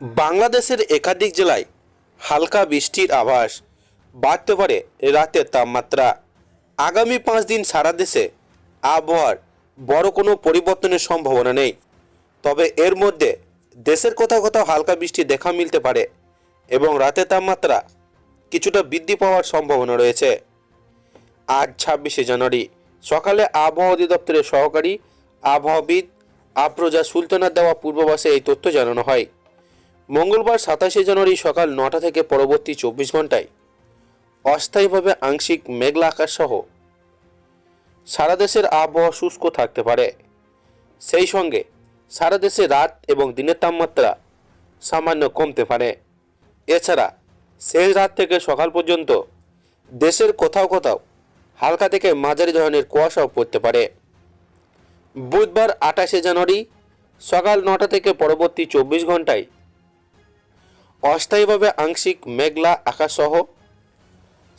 বাংলাদেশের একাধিক জেলায় হালকা বৃষ্টির আভাস বাড়তে পারে রাতের তাপমাত্রা। আগামী পাঁচ দিন সারা দেশে আবহাওয়ার বড় কোনো পরিবর্তনের সম্ভাবনা নেই। তবে এর মধ্যে দেশের কোথাও কোথাও হালকা বৃষ্টি দেখা মিলতে পারে এবং রাতের তাপমাত্রা কিছুটা বৃদ্ধি পাওয়ার সম্ভাবনা রয়েছে। আজ ছাব্বিশে জানুয়ারি, সকালে আবহাওয়া অধিদপ্তরের সহকারী আবহাওয়াবিদ আফরোজা সুলতানার দেওয়া পূর্বাভাসে এই তথ্য জানানো হয়। মঙ্গলবার সাতাশে জানুয়ারি সকাল নটা থেকে পরবর্তী চব্বিশ ঘন্টায় অস্থায়ীভাবে আংশিক মেঘলা আকাশ সহ সারা দেশের আবহাওয়া শুষ্ক থাকতে পারে। সেই সঙ্গে সারা দেশে রাত এবং দিনের তাপমাত্রা সামান্য কমতে পারে। এছাড়া শেষ রাত থেকে সকাল পর্যন্ত দেশের কোথাও কোথাও হালকা থেকে মাঝারি ধরনের কুয়াশাও পড়তে পারে। বুধবার আঠাশে জানুয়ারি সকাল নটা থেকে পরবর্তী চব্বিশ ঘন্টায় অস্থায়ীভাবে আংশিক মেঘলা আকাশসহ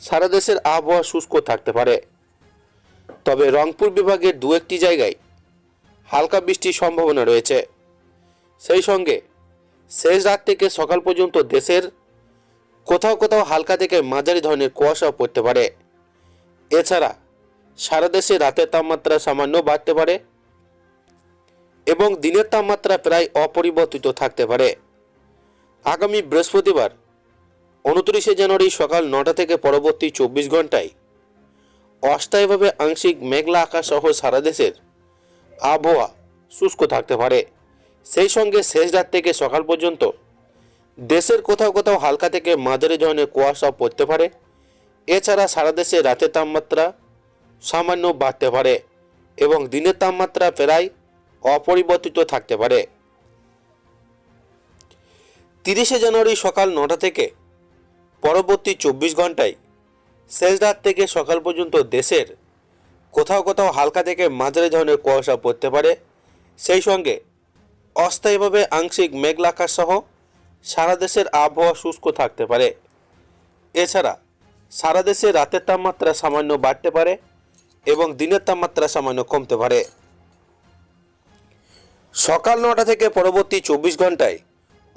সারা দেশের আবহাওয়া শুষ্ক থাকতে পারে। তবে রংপুর বিভাগের দু একটি জায়গায় হালকা বৃষ্টির সম্ভাবনা রয়েছে। সেই সঙ্গে শেষ রাত থেকে সকাল পর্যন্ত দেশের কোথাও কোথাও হালকা থেকে মাঝারি ধরনের কুয়াশাও পড়তে পারে। এছাড়া সারা দেশে রাতের তাপমাত্রা সামান্য বাড়তে পারে এবং দিনের তাপমাত্রা প্রায় অপরিবর্তিত থাকতে পারে। আগামী বৃহস্পতিবার, উনত্রিশে জানুয়ারি সকাল নটা থেকে পরবর্তী চব্বিশ ঘন্টায় অস্থায়ীভাবে আংশিক মেঘলা আকাশ সহ সারা দেশের আবহাওয়া শুষ্ক থাকতে পারে। সেই সঙ্গে শেষ রাত থেকে সকাল পর্যন্ত দেশের কোথাও কোথাও হালকা থেকে মাঝারি ধরনের কুয়াশা পড়তে পারে। এছাড়া সারা দেশে রাতের তাপমাত্রা সামান্য বাড়তে পারে এবং দিনের তাপমাত্রা প্রায় অপরিবর্তিত থাকতে পারে। তিরিশে জানুয়ারি সকাল নটা থেকে পরবর্তী চব্বিশ ঘন্টায় শেষ রাত থেকে সকাল পর্যন্ত দেশের কোথাও কোথাও হালকা থেকে মাঝারি ধরনের কুয়াশা পড়তে পারে। সেই সঙ্গে অস্থায়ীভাবে আংশিক মেঘলা সহ সারা দেশের আবহাওয়া শুষ্ক থাকতে পারে। এছাড়া সারা দেশে রাতের তাপমাত্রা সামান্য বাড়তে পারে এবং দিনের তাপমাত্রা সামান্য কমতে পারে। সকাল নটা থেকে পরবর্তী চব্বিশ ঘন্টায়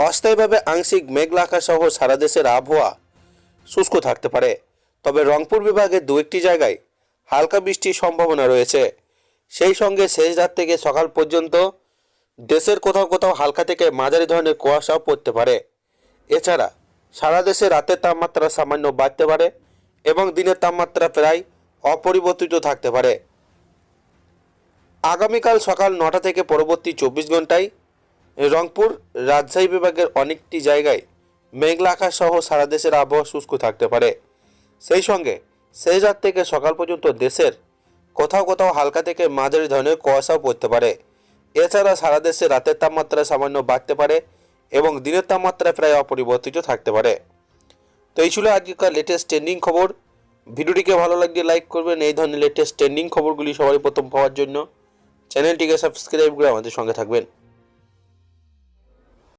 অস্থায়ীভাবে আংশিক মেঘলা আকাশ সহ সারা দেশের আবহাওয়া শুষ্ক থাকতে পারে। তবে রংপুর বিভাগের দু একটি জায়গায় হালকা বৃষ্টির সম্ভাবনা রয়েছে। সেই সঙ্গে শেষ রাত থেকে সকাল পর্যন্ত দেশের কোথাও কোথাও হালকা থেকে মাঝারি ধরনের কুয়াশাও পড়তে পারে। এছাড়া সারা দেশে রাতের তাপমাত্রা সামান্য বাড়তে পারে এবং দিনের তাপমাত্রা প্রায় অপরিবর্তিত থাকতে পারে। আগামীকাল সকাল নটা থেকে পরবর্তী চব্বিশ ঘন্টায় রংপুর রাজশাহী বিভাগের অনেকটি জায়গায় মেঘলা আকাশ সহ সারা দেশের আবহাওয়া শুষ্ক থাকতে পারে। সেই সঙ্গে সেই রাত থেকে সকাল পর্যন্ত দেশের কোথাও কোথাও হালকা থেকে মাঝারি ধরনের কুয়াশাও পড়তে পারে। এছাড়া সারা দেশে রাতের তাপমাত্রা সামান্য বাড়তে পারে এবং দিনের তাপমাত্রা প্রায় অপরিবর্তিত থাকতে পারে। তো এই ছিল আজকের লেটেস্ট ট্রেন্ডিং খবর। ভিডিওটিকে ভালো লাগলে লাইক করবেন। এই ধরনের লেটেস্ট ট্রেন্ডিং খবরগুলি সবাই প্রথম পাওয়ার জন্য। চ্যানেলটিকে সাবস্ক্রাইব করে আমাদের সঙ্গে থাকবেন।